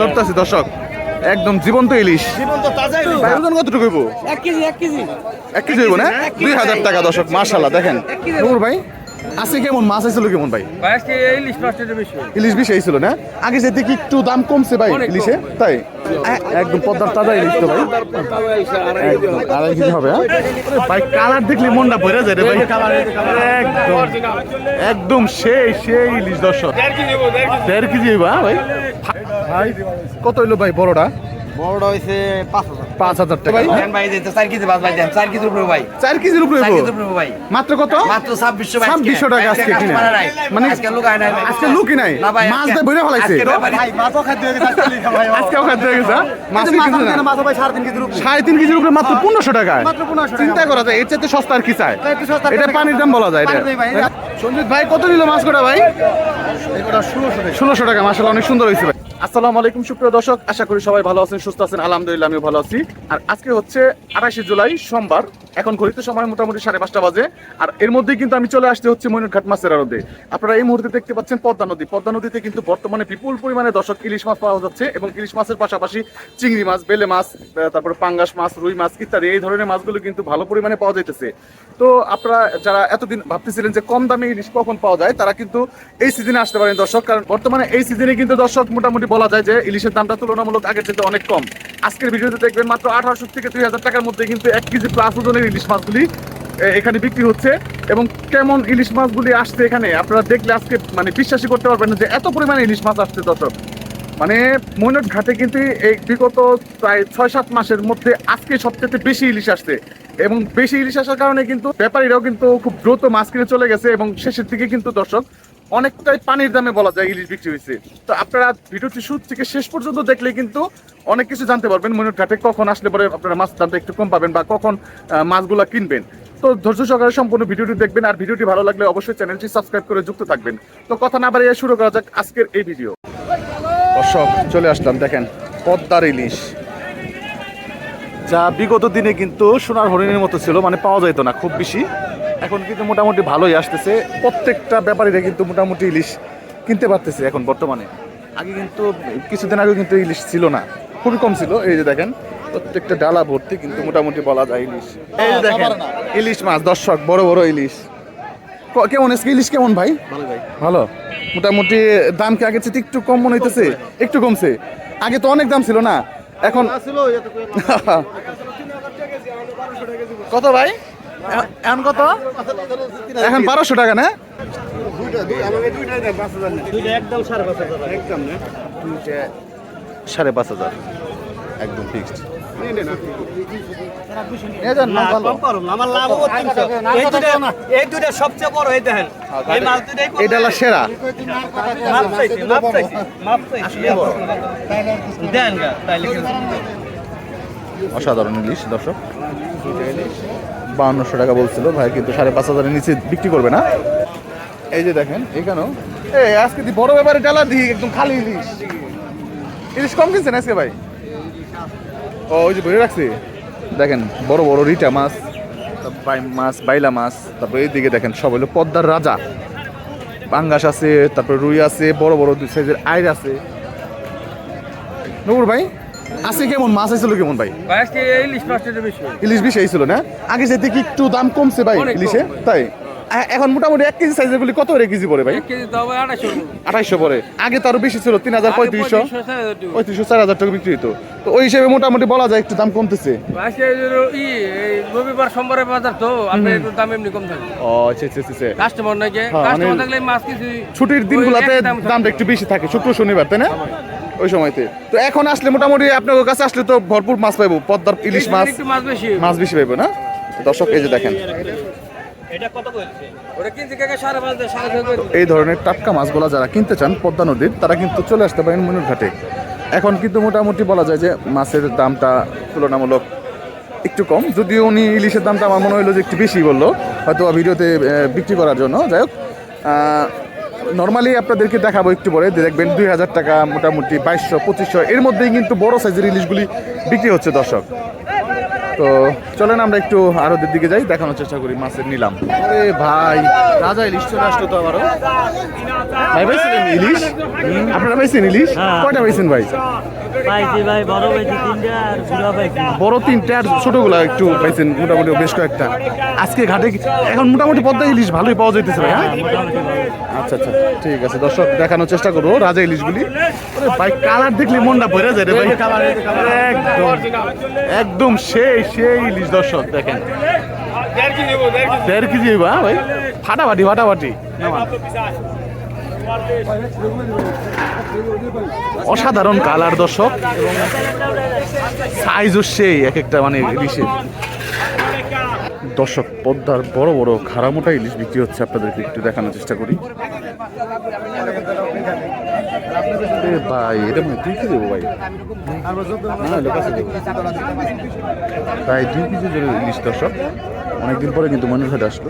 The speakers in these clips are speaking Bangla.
লড়তেছে দর্শক। একদম জীবন্ত ইলিশ। ভাই, ওজন কতটুকু হইব? এক কেজি 1 কেজি। 1 কেজি হইব না? দুই হাজার টাকা দর্শক মাশাআল্লাহ দেখেন। নূর ভাই? আজকে কেমন? মাছ আইছিল কেমন ভাই? আজকে ইলিশ মাছটা বেশি ইলিশ বেশি আইছিল না? আগে যেতে কি একটু দাম কমছে ভাই ইলিশে তাই? একদম পদ্মার তাজা ইলিশ তো ভাই। আড়াই কেজি হবে হ্যাঁ? ভাই কালার দেখলে মনটা ভরে যায় রে ভাই। একদম একদম সেই সেই ইলিশ দর্শক। দেড় কেজি হইবা হ্যাঁ ভাই? ভাই কত হইল ভাই বড়টা? বড়টা হইছে টাকা। ভাই? দেন কেজি বাস ভাই দেন। চার কেজির উপরে ভাই। চার কেজির উপরে চার কেজির উপরে ভাই। মাত্র কত? মাত্র ছাব্বিশশো ভাই ছাব্বিশশো টাকা আজকে কিনে। মানে আজকে লোক আয় নাই। আজকে লুকি নাই। না ভাই মাছ আজকে- দিয়ে ভরে আজকে ব্যাপারী- আজকেও খাদ্য হয়ে? গেছে হ্যাঁ? মাছ কিনছে না? মাছ ভাই সাড়ে তিন কেজির উপরে? কেজির মাত্র 1500 টাকা। চিন্তা করা যায় এর চাইতে সস্তা আর কি চায় এটা পানির দাম বলা যায় এটা- সঞ্জিত ভাই কত নিল মাছ কটা ভাই ষোলোশো টাকা। মাসাল অনেক সুন্দর হয়েছে ভাই। আসসালামু আলাইকুম, সুপ্রিয় দর্শক। আশা করি সবাই ভালো আছেন, সুস্থ আছেন। আলহামদুলিল্লাহ, আমিও ভালো আছি। আর আজকে হচ্ছে আঠাশে জুলাই, সোমবার। এখন ঘড়িতে সময় মোটামুটি সাড়ে পাঁচটা বাজে। আর এর মধ্যেই কিন্তু আমি চলে আসতে হচ্ছে ময়ূরঘাট মাছের আড়তে। আপনারা এই মুহূর্তে দেখতে পাচ্ছেন পদ্মা নদী। পদ্মা নদীতে কিন্তু বর্তমানে বিপুল পরিমাণে দর্শক ইলিশ মাছ পাওয়া যাচ্ছে এবং ইলিশ মাছের পাশাপাশি চিংড়ি মাছ, বেলে মাছ তারপরে পাঙ্গাস মাছ, রুই মাছ ইত্যাদি, এই ধরনের মাছগুলো কিন্তু ভালো পরিমাণে পাওয়া যাইতেছে। তো আপনারা যারা এতদিন ভাবতেছিলেন যে কম দামে ইলিশ কখন পাওয়া যায়, তারা কিন্তু এই সিজনে আসতে পারেন দর্শক। কারণ বর্তমানে এই সিজনে কিন্তু দর্শক মোটামুটি বলা যায় যে ইলিশের দামটা তুলনামূলক আগের চেয়ে অনেক কম। আজকের ভিডিওতে দেখবেন মাত্র আঠারোশো থেকে দুই হাজার টাকার মধ্যে কিন্তু এক কেজি প্লাস ওজনের ইলিশ মাছগুলি এখানে বিক্রি হচ্ছে। এবং কেমন ইলিশ মাছগুলি আসছে এখানে, আপনারা দেখলে আজকে মানে বিশ্বাসই করতে পারবেন না যে এত পরিমাণে ইলিশ মাছ আসছে দর্শক। মানে মৈনট ঘাটে কিন্তু এই বিগত প্রায় ছয় সাত মাসের মধ্যে আজকে সবচেয়ে বেশি ইলিশ আসছে। এবং বেশি ইলিশ আসার কারণে কিন্তু ব্যাপারীরাও কিন্তু খুব দ্রুত মাছ কিনে চলে গেছে এবং শেষের দিকে কিন্তু দর্শক অনেকটাই পানির দামে বলা যায় ইলিশ বিক্রি হয়েছে। তো আপনারা ভিডিওটি শুরু থেকে শেষ পর্যন্ত দেখলে কিন্তু অনেক কিছু জানতে পারবেন। মৈনট ঘাটে কখন আসলে পরে আপনারা মাছ দামটা একটু কম পাবেন বা কখন মাছগুলা কিনবেন। তো ধৈর্য সহকারে সম্পূর্ণ ভিডিওটি দেখবেন আর ভিডিওটি ভালো লাগলে অবশ্যই চ্যানেলটি সাবস্ক্রাইব করে যুক্ত থাকবেন। তো কথা না বাড়িয়ে শুরু করা যাক আজকের এই ভিডিও। দর্শক, চলে আসলাম। দেখেন, পদ্মার ইলিশ। যা বিগত দিনে কিন্তু সোনার হরিণের মতো ছিল মানে পাওয়া যাইতো না, খুব বেশি। এখন কিন্তু মোটামুটি ভালোই আসতেছে। প্রত্যেকটা ব্যাপারীরা কিন্তু মোটামুটি ইলিশ কিনতে পারতেছে এখন বর্তমানে। আগে কিন্তু কিছুদিন আগে কিন্তু ইলিশ ছিল না। খুবই কম ছিল এই যে দেখেন প্রত্যেকটা ডালা ভর্তি কিন্তু মোটামুটি বলা যায় ইলিশ। এই যে দেখেন ইলিশ মাছ দর্শক বড় বড় ইলিশ। কেমন ইলিশ কেমন ভাই? ভালো ভাই। ভালো? মোটামুটি দাম কি আগে চেয়ে একটু কম মনে হইতেছে? একটু কমছে। আগে তো অনেক দাম ছিল না এখন কত ভাই? এখন কত? এখন বারোশো টাকা না? সাড়ে পাঁচ হাজার একদম ফিক্সড আমার লাভ এই দুটা এই দুটা সবচেয়ে বড় এই দেখেন। এই মাছ দুটাই এটা হলো সেরা। অসাধারণ ইলিশ দর্শক। বাউন্নশো টাকা বলছিল। ভাই কিন্তু সাড়ে পাঁচ হাজারের নিচে বিক্রি করবে না। এই যে দেখেন, এখানেও। এই, আজকে দি বড় ব্যাপারে ডালা দি, একদম খালি ইলিশ। ইলিশ কম কিনছেন আজকে ভাই? ও, ওই যে ভরে রাখছি। দেখেন, বড় বড় রিটা মাছ মাছ, বাইলা মাছ, তারপর এইদিকে দেখেন, সব হলো পদ্মার রাজা। পাঙ্গাস আছে, তারপর রুই আছে, বড় বড় দুই সাইজের আইর আছে। নবুর ভাই আজকে কেমন মাছ আইছিল কেমন ভাই? আজকে ইলিশ মাছটা বেশি। ইলিশ বেশি আইছিল না? আগে যেতে কি একটু দাম কমছে ভাই ইলিশে তাই? এখন মোটামুটি এক কেজি সাইজের গুলি কত করে কেজি পড়ে ভাই? আঠাইশো আগে তো আরও বেশি ছিল তিন হাজার পঁয়ত্রিশশো। পঁয়ত্রিশশো চার হাজার টাকা। বিক্রি হতো তো ওই হিসেবে মোটামুটি বলা যায় একটু দাম কমতেছে। রবিবার সোমবারে বাজার তো একটু দাম এমনি কম থাকে। ও আচ্ছা আচ্ছা আচ্ছা কাস্টমার নাকি হ্যাঁ, কাস্টমার মানে থাকলে মাছ কিছু ছুটির দিনগুলোতে। দামটা একটু বেশি থাকে শুক্র শনিবার তাই না? ওই সময়তে। তো এখন আসলে মোটামুটি আপনার কাছে আসলে তো ভরপুর মাছ পাইবো পদ্মার ইলিশ মাছ মাছ বেশি পাইবো না? দর্শক এই যে দেখেন। এই ধরনের টাটকা মাছগুলো যারা কিনতে চান পদ্মা নদীর তারা কিন্তু চলে আসতে পারেন মনুর ঘাটে এখন কিন্তু মোটামুটি বলা যায় যে মাছের দামটা তুলনামূলক একটু কম। যদিও উনি ইলিশের দামটা আমার মনে হলো যে একটু বেশি বলল হয়তো ভিডিওতে বিক্রি করার জন্য। যাই হোক নর্মালি আপনাদেরকে দেখাবো একটু পরে দেখবেন দুই হাজার টাকা মোটামুটি বাইশশো, পঁচিশশো, এর মধ্যেই কিন্তু বড় সাইজের ইলিশগুলি বিক্রি হচ্ছে দর্শক। তো চলেন আমরা একটু আরোদের দিকে যাই দেখানোর চেষ্টা করি মাছের নিলাম। এ ভাই রাজা ইলিশ চলে আসলো তো আবারও। ভাই পাইছিলেন ইলিশ? আপনারা পাইছেন ইলিশ? হ্যাঁ। কয়টা পাইছেন ভাই? বড় তিনটা আর আর ছোটগুলা একটু পাইছেন মোটামুটি বেশ কয়েকটা। আজকে ঘাটে এখন মোটামুটি পদ্মা ইলিশ ভালোই পাওয়া যাইতেছে ভাই হ্যাঁ? আচ্ছা আচ্ছা ঠিক আছে। দর্শক দেখানোর চেষ্টা করব রাজা ইলিশগুলি। ভাই কালার দেখলে মনটা ভরে যায় রে ভাই। একদম একদম সেই সেই ইলিশ দর্শক, দেখেন। দেড় কেজি হইবা ভাই? ফাটাফাটি ফাটাফাটি। অসাধারণ কালার দর্শক সাইজও সেই এক একটা মানে ইলিশের। দর্শক, পদ্মার বড় বড় খারামোটা ইলিশ বিক্রি হচ্ছে, আপনাদেরকে একটু দেখানোর চেষ্টা করি। এ ভাই এটা মানে দুই কেজি দেবো ভাই না, লোক আছে দেবো। দুই কেজি ধরে ইলিশ দর্শক অনেকদিন পরে কিন্তু মানুষ হাটে আসলো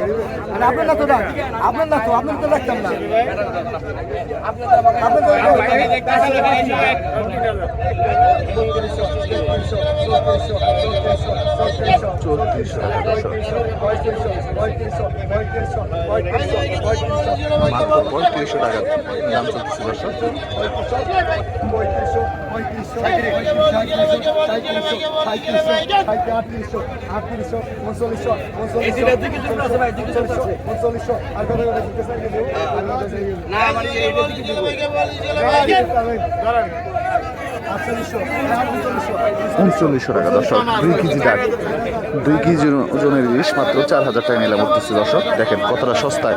মাত্র পঁয়ত্রিশশো টাকা দাম চলতেছে দর্শক পঁয়ত্রিশশো পঁয়ত্রিশশো পঁয়ত্রিশশো পঁয়ত্রিশশো পঁয়ত্রিশশো আটত্রিশশো আটত্রিশশো উনচল্লিশশো উনচল্লিশশো টাকা দর্শক দুই কেজি ডাক দুই কেজি ওজনের ইলিশ মাত্র চার হাজার টাকা নিলাম উঠতেছে দর্শক। দেখেন কতটা সস্তায়।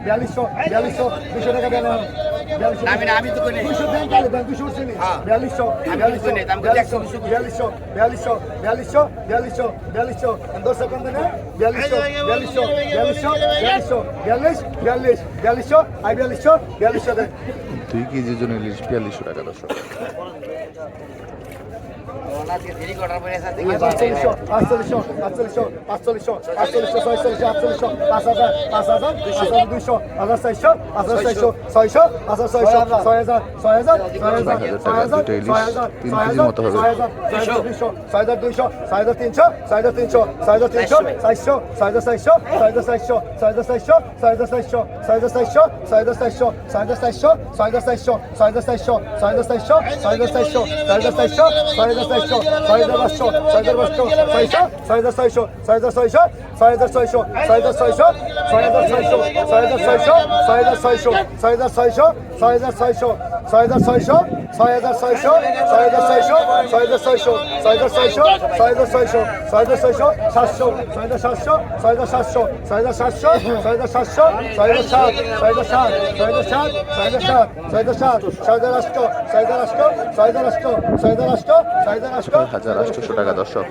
বিয়াল্লিশশো বিয়াল্লিশশো বিয়াল্লিশশো দুশো টাকা বিয়াল্লিশ দুই কেজির জন্য ইলিশ বিয়াল্লিশশো টাকা দশ? দেরি করার পরে সাথে আটচল্লিশশো আটচল্লিশশো আটচল্লিশশো পাঁচচল্লিশশো আটচল্লিশশো ছয়চল্লিশশো আটচল্লিশশো পাঁচ হাজার পাঁচ হাজার পাঁচ হাজার দুইশো হাজার চারশো হাজার চারশো ছয়শো হাজার ছয়শো ছয় হাজার ছয় হাজার ছয় হাজার ছয় হাজার ছয় হাজার তিন ছয় কেজির হাজার মতো হবে। ছয় হাজার ছয় হাজার দুইশো ছয় হাজার দুইশো ছয় হাজার তিনশো ছয় হাজার তিনশো ছয় হাজার তিনশো চারশো ছয় হাজার চারশো ছয় হাজার চারশো ছয় হাজার চারশো ছয় হাজার চারশো ছয় হাজার চারশো ছয় হাজার চারশো ছয় হাজার চারশো ছয় হাজার চারশো ছয় হাজার চারশো ছয় হাজার চারশো ছয় হাজার চারশো ছয় হাজার চারশো ছয় হাজার চারশো ছয় হাজার পাঁচশো ছয় হাজার পাঁচশো ছয়শো ছয় হাজার ছয়শো ছয় হাজার ছয়শো ছয় হাজার ছয়শো ছয় হাজার ছয়শো ছয় হাজার ছয়শো ছয় হাজার ছয়শো ছয় হাজার ছয়শো ছয় হাজার ছয়শো ছয় হাজার ছয়শো ছয় হাজার ছয়শো ছয় হাজার ছয়শো ছয় হাজার ছয়শো ছয় হাজার ছয়শো ছয় হাজার ছয়শো ছয় হাজার ছয়শো ছয় হাজার সাতশো ছয় হাজার সাতশো ছয় হাজার সাতশো ছয় হাজার সাতশো ছয় হাজার হাজার আটশোশো টাকা, দর্শক।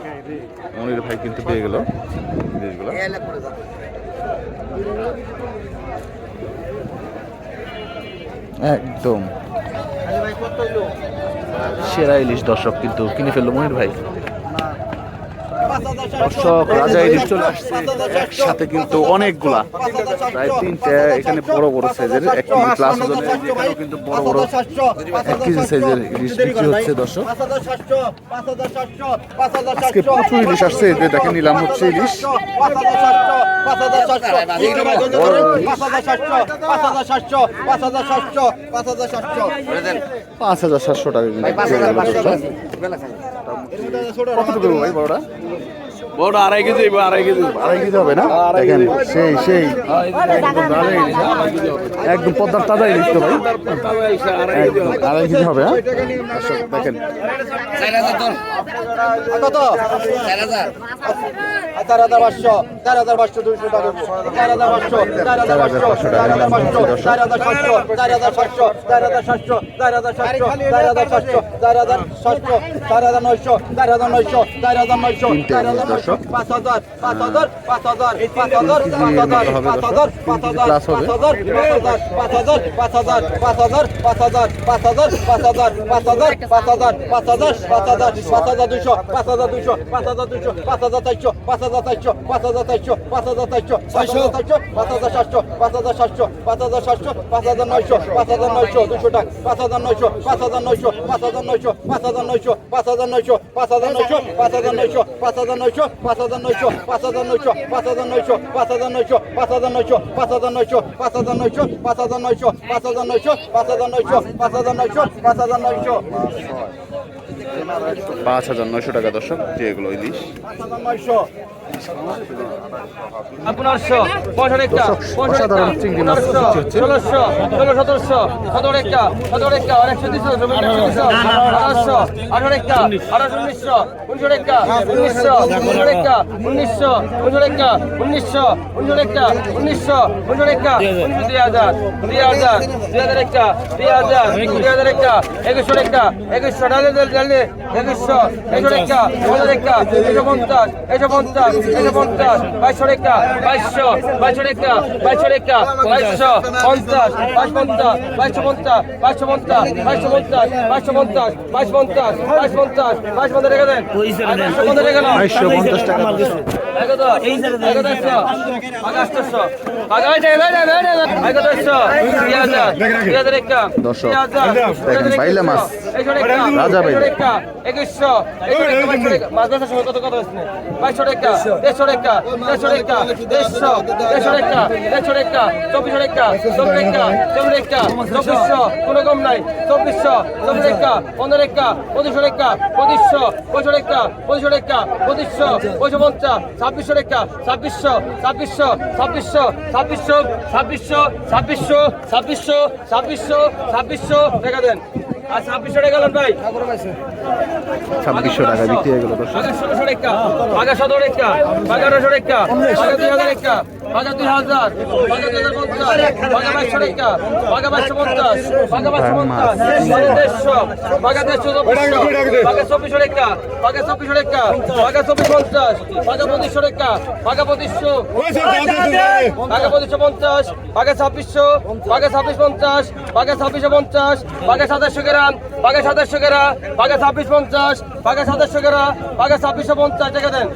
মনির ভাই কিন্তু পেয়ে গেল জিনিসগুলো। একদম। সেরা ইলিশ দর্শক কিন্তু কিনে ফেলল মনির ভাই। দর্শক রাজা ইলিশ চলে আসছে। একসাথে কিন্তু অনেকগুলা। প্রায় তিনটে এখানে বড় বড় সাইজের এক কেজি প্লাস ওজনের কিন্তু বড় বড় এক কেজি সাইজের ইলিশ বিক্রি হচ্ছে দর্শক। আজকে প্রচুর ইলিশ আসছে যে দেখেন নিলাম হচ্ছে ইলিশ। পাঁচ হাজার সাতশো টাকা। কত দেবো ভাই বড়টা? বড় আড়াই কেজি আড়াই কেজি আড়াই কেজি হবে না দেখেন সেই সেই একদম পদ্মার তাজা ইলিশ তো ভাই একদম আড়াই কেজি হবে হ্যাঁ দেখেন চার হাজার ধর কত চার হাজার চার হাজার পাঁচশো চার হাজার পাঁচশো দুইশো টাকা চার হাজার পাঁচশো চার হাজার পাঁচশো চার হাজার পাঁচশো চার হাজার সাতশো চার হাজার সাতশো চার হাজার সাতশো চার হাজার সাতশো চার হাজার সাতশো চার হাজার সাতশো চার হাজার নয়শো চার হাজার নয়শো চার হাজার নয়শো চার হাজার নয়শো দর্শক পাঁচ হাজার নয়শো পাঁচ হাজার নয়শো পাঁচ হাজার নয়শো পাঁচ হাজার নয়শো পাঁচ হাজার নয়শো পাঁচ হাজার নয়শো পাঁচ হাজার নয়শো পাঁচ হাজার নয়শো পাঁচ হাজার নয়শো পাঁচ হাজার নয়শো পাঁচ হাজার নয়শো পাঁচ হাজার নয়শো পাঁচ হাজার নয়শো পাঁচ হাজার নয়শো পাঁচ হাজার নয়শো পাঁচ হাজার নয়শো পাঁচ হাজার নয়শো পাঁচ হাজার নয়শো টাকা দর্শক যেগুলো ইলিশ অসাধারণ চিংড়ি মাছ হচ্ছে একুশশো একটা একুশশো টাকা পঞ্চাশ পঞ্চাশ পঞ্চাশ পঞ্চাশ পঞ্চাশ পঞ্চাশ পঞ্চাশ পঞ্চাশ পঞ্চাশ দর্শক রাজা ভাই বাইলা। একুশশো বেচার সময় কত কথা হচ্ছে বাইশশো টাকা দেড়শো। টাকা দেড়শো টাকা দেড়শো দেড়শো টাকা দেড়শো টাকা চব্বিশশো টাকা চব্বিশ টাকা চব্বিশ টাকা চব্বিশশো কোনো কম নাই। চব্বিশশো চব্বিশ টাকা পনেরো টাকা পঁচিশশো টাকা পঁচিশশো পঁচিশশো টাকা পঁচিশশো টাকা পঁচিশশো পঁচিশশো পঞ্চাশ ছাব্বিশশো টাকা ছাব্বিশশো ছাব্বিশশো ছাব্বিশশো ছাব্বিশশো ছাব্বিশশো ছাব্বিশশো ছাব্বিশশো ছাব্বিশশো ছাব্বিশশো টাকা দেন। ছাব্বিশশো টাকা দেন ভাই। ছাব্বিশশো টাকা বিক্রি হয়ে গেল দশ বাঘা ষোলোশো টাকা। বাঘা সতেরো টাকা। টাকা। দুই হাজার টাকা। দুই হাজার দুই হাজার পঞ্চাশ বাঘা বাইশশো টাকা বাঘা বাইশশো পঞ্চাশ বাইশশো পঞ্চাশ বাঘা দেড়শো বাঘা দেড়শো চব্বিশশো বাঘা চব্বিশশো টাকা বাঘা চব্বিশশো টাকা বাঘা চব্বিশ পঞ্চাশ বাঘা পঁচিশশো টাকা বাঘা পঁচিশশো বাঘা পঁচিশশো পঞ্চাশ বাঘা ছাব্বিশশো বাঘা ছাব্বিশ পঞ্চাশ বাঘা ছাব্বিশশো পঞ্চাশ বাঘা সাতাশশো গ্রাম বাঘা সাতাশশো গ্রাম বাঘা ছাব্বিশ পঞ্চাশ বাঘা সাতাশশো গ্রাম বাঘা ছাব্বিশশো পঞ্চাশ টাকা দেন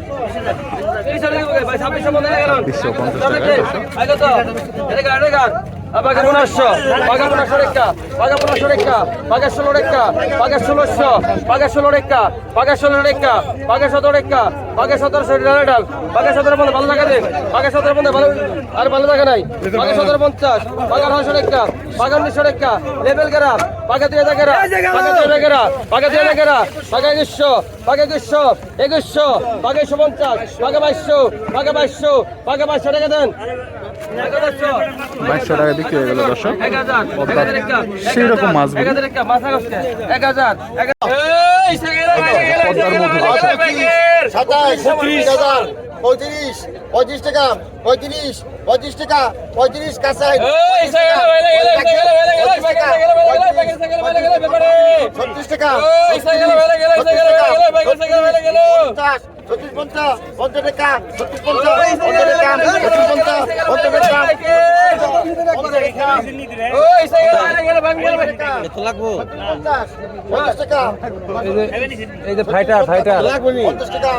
ছাব্বিশশো পঞ্চাশ টাকা। বাঘা পনেরোশো বাঘা পনেরোশো রেখা বাঘা পনেরোশো রেখা বাঘা ষোলো রেখা বাঘা ষোলোশো বাঘা ষোলো রেখা বাঘা ষোলো রেখা বাঘা সতেরো রেখা বাঘা সতেরোশো ডাল বাঘা সতেরো পঞ্চাশ ভালো টাকা দেন বাঘা সতেরো পঞ্চাশ ভালো আর ভালো টাকা নাই বাঘা সতেরো পঞ্চাশ বাঘা নশো রেখা বাঘা উনিশশো রেখা লেভেল গেরা বাঘা দুই হাজার গেরা বাঘা দুই হাজার গেরা বাঘা দুই একুশশো বাঘা একুশশো একুশশো বাঘে একশো পঞ্চাশ বাঘে বাইশশো বাঘে বাইশশো বাঘে বাইশশো টাকা দেন। বাইশশো টাকা বিক্রি হয়ে গেল দর্শক। সেই রকম মাছগুলো। এক হাজার একটা মাথা এক হাজার এক সাতাশ পঁয়ত্রিশ হাজার পঁয়ত্রিশ পঁয়ত্রিশ টাকা পঁয়ত্রিশ পঁয়ত্রিশ টাকা পঁয়ত্রিশ কাঁচাই ছত্রিশ টাকা ছত্রিশ পঞ্চা পঞ্চাশ টাকা ছত্রিশ পঞ্চা পঞ্চাশ টাকা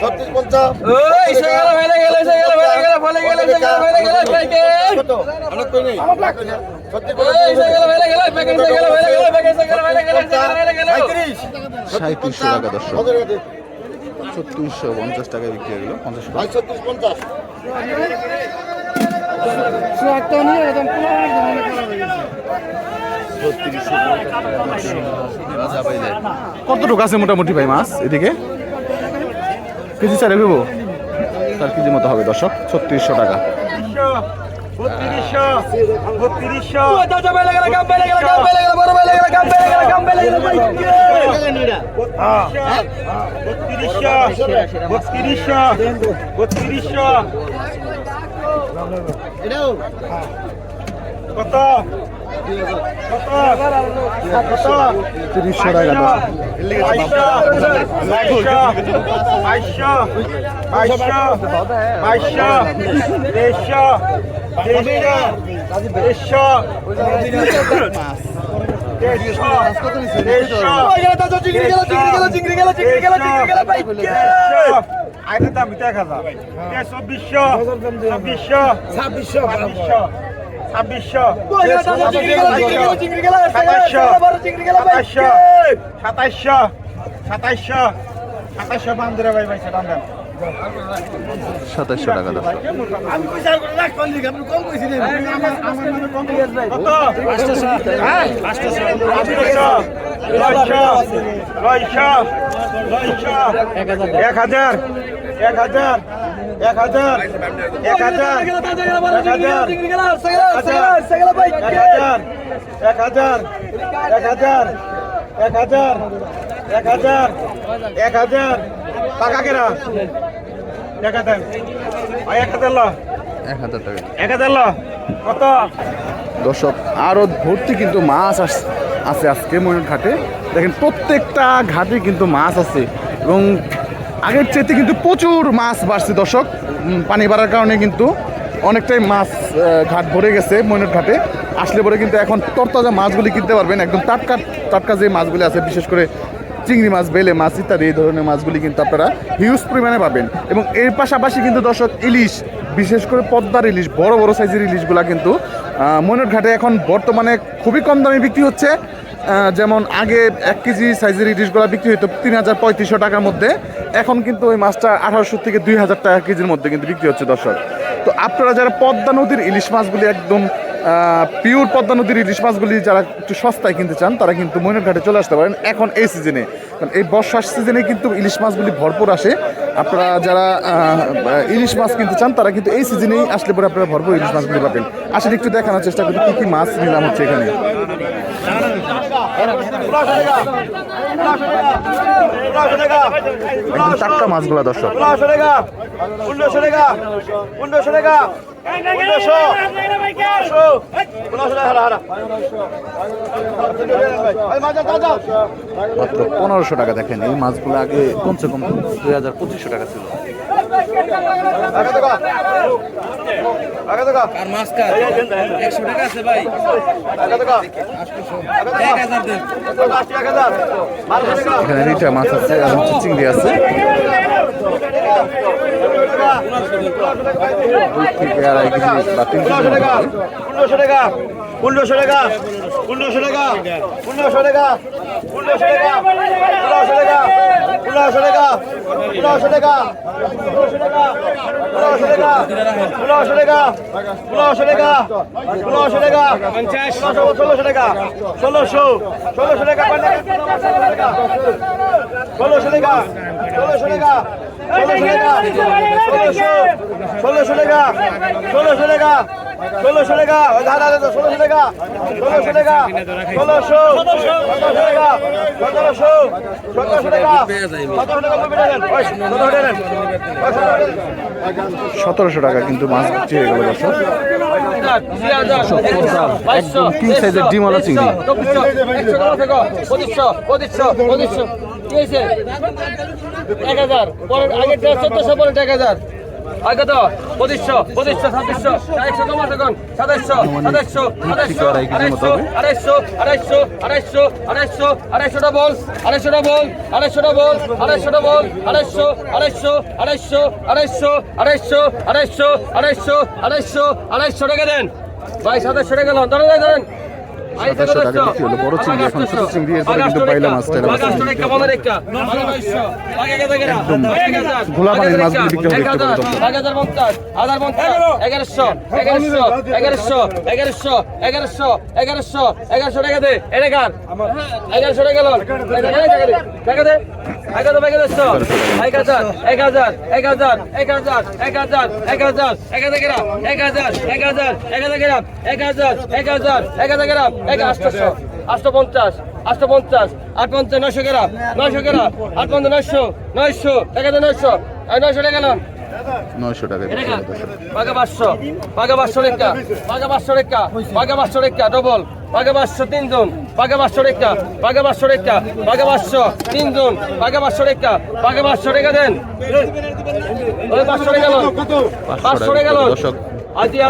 ছত্রিশ পঞ্চা পঞ্চাশ টাকা সাঁত্রিশশো টাকা দর্শক। ছত্রিশশো পঞ্চাশ টাকা বিক্রি হয়ে গেল পঞ্চাশ কতটুকু আছে মোটামুটি ভাই মাছ এদিকে? কেজি চারে ভেবো তার কেজি মতো হবে দর্শক ছত্রিশশো টাকা। কত? তিরিশশো টাকা বাইশশো বাইশশো বাইশশো তেইশশো আইনের দাম এক হাজার সাতাইশশো ভাই ভাই সেটা সাতাইশশো টাকা হ্যাঁ হাজার এক হাজার এক হাজার এক হাজার এক হাজার এক হাজার এক হাজার এক হাজার এক হাজার এক হাজার টাকা কেনা এক হাজার এক হাজার এক হাজার টাকা। এক হাজার কত? দর্শক আরও ভর্তি কিন্তু মাছ আস- আছে আজকে ময়ূর ঘাটে। দেখেন প্রত্যেকটা ঘাটে কিন্তু মাছ আছে এবং আগের চেয়ে কিন্তু প্রচুর মাছ বাড়ছে দর্শক। পানি বাড়ার কারণে কিন্তু অনেকটাই মাছ ঘাট ভরে গেছে ময়ূর ঘাটে। আসলে পরে কিন্তু এখন তরতাজা মাছগুলি কিনতে পারবেন। একদম টাটকা টাটকা যে মাছগুলি আছে বিশেষ করে চিংড়ি মাছ, বেলে মাছ ইত্যাদি এই ধরনের মাছগুলি কিন্তু আপনারা হিউজ পরিমাণে পাবেন। এবং এর পাশাপাশি কিন্তু দর্শক, ইলিশ, বিশেষ করে পদ্মার ইলিশ, বড় বড় সাইজের ইলিশগুলা কিন্তু মনের ঘাটে এখন বর্তমানে খুবই কম দামে বিক্রি হচ্ছে। যেমন আগে এক কেজি সাইজের ইলিশগুলা বিক্রি হতো তিন হাজার পঁয়ত্রিশশো টাকার মধ্যে। এখন কিন্তু ওই মাছটা আঠারোশো থেকে দুই হাজার টাকা কেজির মধ্যে কিন্তু বিক্রি হচ্ছে দর্শক। তো আপনারা যারা পদ্মা নদীর ইলিশ মাছগুলি একদম পিওর পদ্মা নদীর ইলিশ মাছগুলি যারা একটু সস্তায় কিনতে চান, তারা কিন্তু ময়ূর ঘাটে চলে আসতে পারেন এখন এই সিজনে কারণ এই বর্ষার সিজনে কিন্তু ইলিশ মাছগুলি ভরপুর আসে। আপনারা যারা ইলিশ মাছ কিনতে চান, তারা কিন্তু এই সিজনেই আসলে পরে আপনারা ভরপুর ইলিশ মাছগুলি পাবেন। আসলে একটু দেখানোর চেষ্টা করি, কী কী মাছ নিলাম হচ্ছে এখানে। টাটকা মাছগুলো দর্শক। মাত্র পনেরোশো টাকা দেখেন, এই মাছগুলো আগে কমসে কম দুই হাজার পঁচিশশো টাকা ছিল। আর মাছ রিটা মাছ আছে আর হচ্ছে চিংড়ি আছে কেজি। পনেরোশো টাকা পনেরোশো টাকা পনেরোশো টাকা পনেরোশো টাকা পনেরোশো টাকা পনেরোশো টাকা পনেরোশো টাকা পনেরোশো টাকা পনেরোশো টাকা ষোলোশো টাকা ষোলোশো টাকা টাকা টাকা ষোলোশো টাকা ষোলোশো ষোলোশো টাকা ষোলোশো টাকা ষোলোশো টাকা ষোলোশো টাকা ষোলোশো ষোলোশো টাকা ষোলোশো টাকা ষোলোশো টাকা ষোলোশো টাকা ষোলোশো টাকা ষোলোশো সতেরোশো টাকা সতেরোশো সতেরোশো টাকা সতেরোশো টাকা কিন্তু মাছ বিক্রি হয়ে গেল দর্শক। একদম কিং সাইজের ডিমওয়ালা চিংড়ি। পঁচিশশো পঁচিশশো পঁচিশশো। এক হাজার পরের আগের চোদ্দশো পরে এক হাজার। আগে তো পঁচিশশো পঁচিশশো ছাব্বিশশো একশো কমাস এখন সাতাইশশো সাতাইশশো আড়াইশো আড়াইশো আড়াইশো আড়াইশো আড়াইশো আড়াইশো ডবল আড়াইশো ডবল আড়াইশো ডবল আড়াইশো ডবল আড়াইশো আড়াইশো আড়াইশো আড়াইশো আড়াইশো আড়াইশো আড়াইশো আড়াইশো আড়াইশো টাকা দেন ভাই সাতাইশো টাকা ধরেন ধরেন সাতাশশো টাকা বিক্রি হলো বড় চিংড়ি এখন ছোট চিংড়ি এরপরে কিন্তু বাইলা মাছ টাইলা মাছ একদম ঘোলা পানির মাছগুলো বিক্রি হবে এগারোশো এগারোশো এগারোশো এগারোশো এগারোশো এগারোশো এগারোশো টাকা দে এটা কার এগারোশো টাকা লোন টাকা দে টাকা দে এক হাজার এক হাজার এক হাজার এক হাজার এক হাজার এক হাজার এক হাজার এক হাজার এক হাজার এক হাজার এক হাজার এক হাজার এক হাজার এক হাজার এক হাজার এক আটশো আটশো পঞ্চাশ আটশো পঞ্চাশ আট পঞ্চাশ নয়শো গ্রাম নয়শো গ্রাম আট পঞ্চাশ নয়শো নয়শো এক হাজার নয়শো নয়শো টাকা গেলাম নয়শো টাকা? বাঘা পাঁচশো বাঘা পাঁচশো রেখা বাঘা পাঁচশো রেখা বাঘা পাঁচশো রেখা ডবল বাঘা পাঁচশো তিনজন বাঘা পাঁচশো রেখা বাঘা পাঁচশো রেখা বাঘা পাঁচশো তিনজন বাঘা পাঁচশো রেখা বাঘা পাঁচশো রেখা দেন। পাঁচশো রেখা গেল পাঁচশো রেখা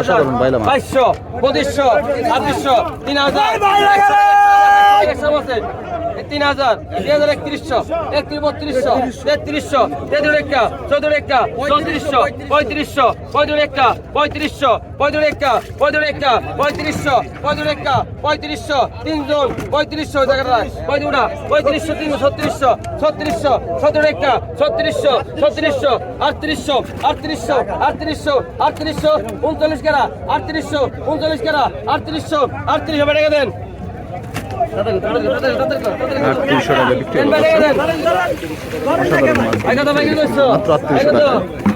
অসাধারণ বাইলা মাছ বাইশশো পঁচিশশো ছাব্বিশশো তিন হাজার। তিন হাজার। তিন হাজার একত্রিশশো। একত্রিশ, বত্রিশশো। তেত্রিশশো। তেত্রিশ একটা। চৌধুরী একটা। চৌত্রিশশো। পঁয়ত্রিশশো। পঁয়ত্রিশ একটা। পঁয়ত্রিশশো। পঁয়ত্রিশ একটা। পঁয়ত্রিশ একটা। পঁয়ত্রিশশো। পঁয়ত্রিশ একটা। পঁয়ত্রিশশো। তিনজন। পঁয়ত্রিশশো জায়গাটা পঁয়ত্রিশটা পঁয়ত্রিশশো তিন ছত্রিশশো। ছত্রিশশো। সতেরো একটা। ছত্রিশশো। ছত্রিশশো। আটত্রিশশো। আটত্রিশশো। আটত্রিশশো। আটত্রিশশো। উনচল্লিশ কেরা আটত্রিশশো। উনচল্লিশ কেরা আটত্রিশশো। আটত্রিশশো বেড়ে দেন। আটত্রিশশো টাকা বিক্রি আচ্ছা, আচ্ছা। আচ্ছা, মাত্র আটত্রিশশো টাকা।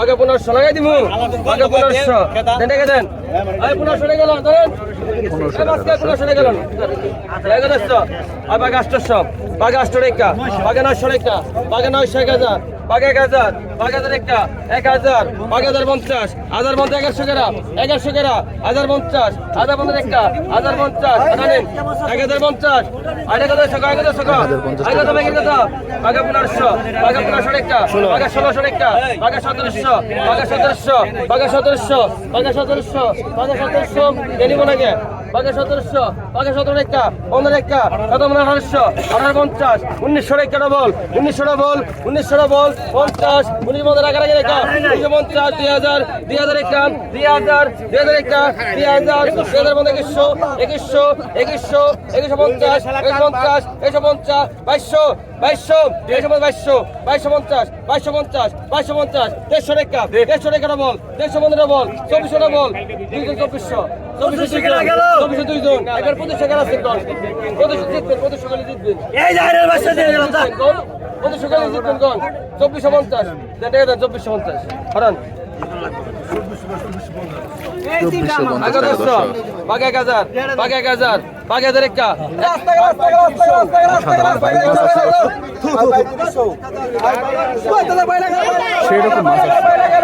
ওকে পনেরোশো লাগাই দিব ওকে পনেরোশো। দেন রেখে দেন। ওই পনেরোশো রেখে গেল ধরেন। পনেরোশো রেখে গেল। এগারোশো আর বাঘ আষ্টশো বাঘ আষ্ট রেখা। বাঘে নয়শো রেখা। বাঘে নয়শো এক হাজার। বাগা এক হাজার বাগা হাজার একটা এক হাজার বাগা হাজার পঞ্চাশ হাজার পঞ্চাশ এগারোশো গেরা এগারোশো গেরা হাজার পঞ্চাশ হাজার পঞ্চাশ একটা হাজার পঞ্চাশ এক হাজার পঞ্চাশ আর এক হাজার টাকা এক হাজার টাকা এক হাজার পনেরোশো বাগা পনেরোশো টাকা বাগা ষোলোশো টাকা বাগা সতেরোশো বাগা সতেরোশো বাগা সতেরোশো বাগা সতেরোশো বাগা সতেরোশো জানিব নাকি বাগা সতেরোশো বাগা সতেরো টাকা পনেরো টাকা সতেরো আঠারোশো, আঠারো পঞ্চাশ, উনিশশো টাকা ডবল উনিশশো ডবল উনিশশো ডবল পঞ্চাশ, উনিশ পঞ্চাশ লাগে রেখা উনিশশো পঞ্চাশ, দুই হাজার দুই হাজার একটা দুই হাজার দুই হাজার একটা দুই হাজার দুই হাজার পঞ্চাশ একুশশো একুশশো একুশশো একুশশো পঞ্চাশ একুশশো পঞ্চাশ একশো পঞ্চাশ, বাইশশো বাইশশো একশো বাইশশো বাইশশো পঞ্চাশ বাইশশো পঞ্চাশ বাইশশো পঞ্চাশ দেড়শো রেখা দেড়শো রেখাটা বল দেড়শো পনেরো বল চব্বিশশোটা বল দুইজন চব্বিশশো চব্বিশশো দুইজন এবার পঁচিশশো খেলা আছে দল। পঁচিশশো জিতবেন পঁচিশশো খেলে জিতবেন। পঁচিশশো খেলে জিতবেন গল চব্বিশশো পঞ্চাশ। চব্বিশশো পঞ্চাশ। চব্বিশশো পঞ্চাশ টাকা দর্শক। বাঘ এক হাজার বাঘ এক হাজার একটা। মাছ আছে মাছ আছে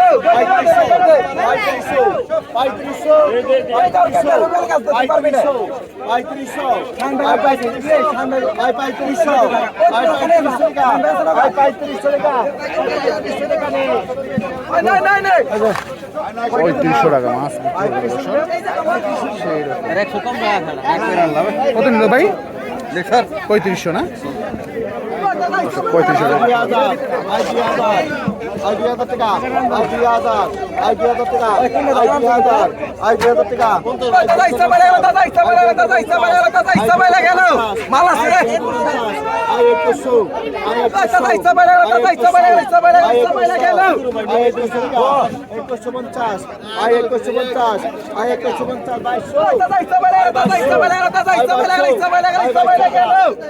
পঁয়ত্রিশশো টাকা মাছ বিক্রি হলো দর্শক। সেই কত নিল ভাই? পঁয়ত্রিশশো না? পঁয়ত্রিশ পঞ্চাশ আয় একশো পঞ্চাশ আয় একশো পঞ্চাশ বাইশশো।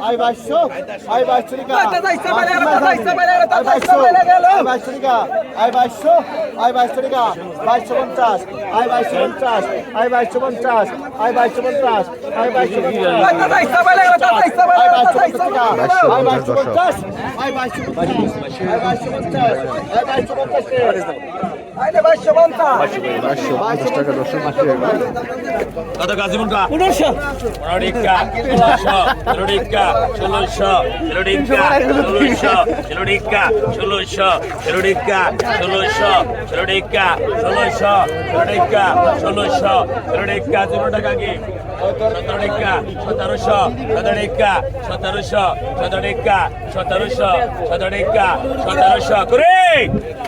আয় বাইশশো। আয় বাইশশো। বাইশশো টাকা আই বাইশশো আই বাইশশো টাকা বাইশশো পঞ্চাশ আই বাইশশো পঞ্চাশ আই বাইশশো পঞ্চাশ আই বাইশশো পঞ্চাশ আই বাইশশো পঞ্চাশ আই বাইশশো কত গাছ মুন্টা পনেরোশো পনেরো টিকা ষোলোশো ষোলোশো ষোলো টিকা ষোলোশো ষোলো টিকা ষোলোশো ষোলো টিকা ষোলোশো ষোলো টিকা ষোলোশো ষোলো টিকা ষোলোশো ষোলো টিকা ষোলো টাকা কি? সতেরো টিকা সতেরোশো সতেরো টিকা সতেরোশো সতেরো টিকা সতেরোশো সতেরো টিকা সতেরোশো করে।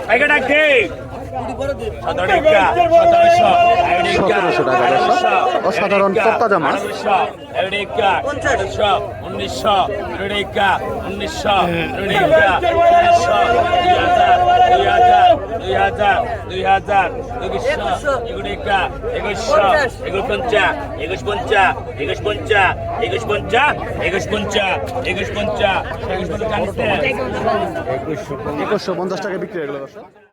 টাকা ডাক সতেরোশো টাকা দর্শক। অসাধারণ। উনিশশো উনিশশো দুই হাজার দুই হাজার দুই হাজার একুশশো একুশ পঞ্চা একুশ পঞ্চা একুশ পঞ্চা একুশ পঞ্চা একুশ পঞ্চা একুশ পঞ্চা একুশ পঞ্চা একুশশো পঞ্চাশ টাকা বিক্রি হয়ে গেল